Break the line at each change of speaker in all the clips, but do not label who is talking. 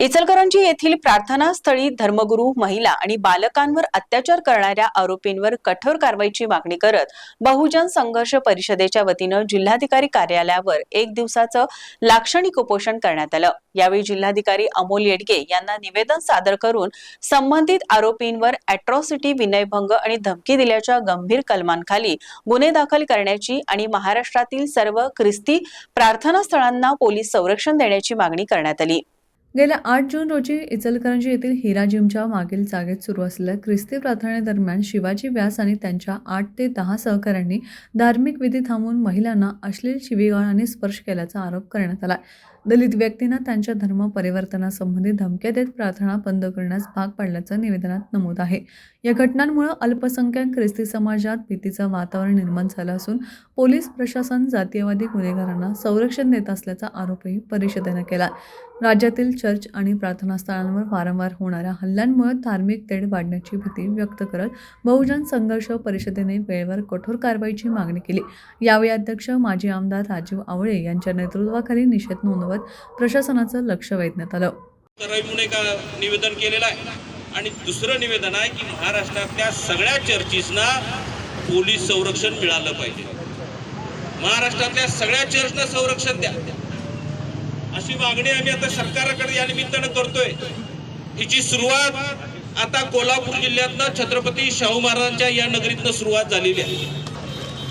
इचलकरंजी येथील प्रार्थना स्थळी धर्मगुरू महिला आणि बालकांवर अत्याचार करणाऱ्या आरोपींवर कठोर कारवाईची मागणी करत बहुजन संघर्ष परिषदेच्या वतीनं जिल्हाधिकारी कार्यालयावर एक दिवसाचं लाक्षणिक उपोषण करण्यात आलं. यावेळी जिल्हाधिकारी अमोल येडगे यांना निवेदन सादर करून संबंधित आरोपींवर अॅट्रॉसिटी विनयभंग आणि धमकी दिल्याच्या गंभीर कलमांखाली गुन्हे दाखल करण्याची आणि महाराष्ट्रातील सर्व ख्रिस्ती प्रार्थना स्थळांना पोलीस संरक्षण देण्याची मागणी करण्यात आली.
गेल्या आठ जून रोजी इचलकरंजी येथील हिरा जिमच्या मागील जागेत सुरू असलेल्या ख्रिस्ती प्रार्थनेदरम्यान शिवाजी व्यास आणि त्यांच्या आठ ते दहा सहकाऱ्यांनी धार्मिक विधी थांबवून महिलांना अश्लील शिवीगाळाने स्पर्श केल्याचा आरोप करण्यात आला. दलित व्यक्तींना त्यांच्या धर्म परिवर्तनासंबंधी धमक्या देत प्रार्थना बंद करण्यास भाग पाडल्याचं निवेदनात नमूद आहे. या घटनांमुळे अल्पसंख्याक ख्रिस्ती समाजात भीतीचं वातावरण निर्माण झालं असून पोलीस प्रशासन जातीयवादी गुन्हेगारांना संरक्षण देत असल्याचा आरोपही परिषदेनं केला. राज्यातील चर्च आणि प्रार्थनास्थळांवर वारंवार होणाऱ्या हल्ल्यांमुळे धार्मिक तेढ वाढण्याची भीती व्यक्त करत बहुजन संघर्ष परिषदेने वेळेवर कठोर कारवाईची मागणी केली. यावेळी अध्यक्ष माजी आमदार राजीव आवळे यांच्या नेतृत्वाखाली निषेध नोंदवत प्रशासनाचं लक्ष वेधण्यात आलं.
म्हणून एक निवेदन केलेलं आहे. आणि दुसरं निवेदन आहे की महाराष्ट्रातल्या सगळ्या चर्चीसना पोलीस संरक्षण मिळालं पाहिजे. महाराष्ट्रातल्या सगळ्या चर्चना संरक्षण द्या. अशी मागणी आम्ही आता सरकारकडे या निमित्तानं करतोय. हिची सुरुवात आता कोल्हापूर जिल्ह्यातनं छत्रपती शाहू महाराजांच्या या नगरीतनं सुरुवात झालेली आहे.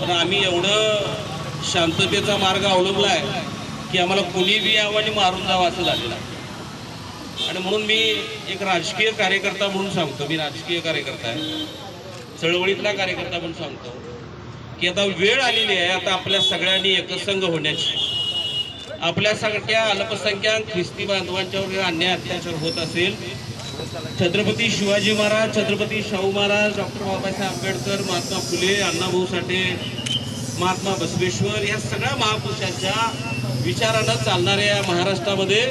पण आम्ही एवढं शांततेचा मार्ग अवलंबला आहे की आम्हाला कोणीही यावं आणि मारून जावं असं झालेलं आहे आणि म्हणून मी एक राजकीय कार्यकर्ता म्हणून सांगतो मी राजकीय कार्यकर्ता आहे. चळवळीतला कार्यकर्ता म्हणून सांगतो की आता वेळ आलेली आहे आता आपल्या सगळ्यांनी एकसंघ होण्याची. आपल्यासारख्या अल्पसंख्याक ख्रिस्ती बांधवांच्यावर अन्याय अत्याचार होत असेल छत्रपती शिवाजी महाराज छत्रपती शाहू महाराज डॉक्टर बाबासाहेब आंबेडकर महात्मा फुले अण्णाभाऊ साठे महात्मा बसवेश्वर या सगळ्या महापुरुषांच्या विचारानं चालणाऱ्या या महाराष्ट्रामध्ये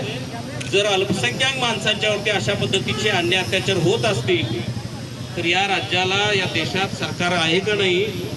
जर अल्पसंख्याक माणसांच्यावरती अशा पद्धतीचे अन्याय अत्याचार होत असतील तर या राज्याला या देशात सरकार आहे का नाही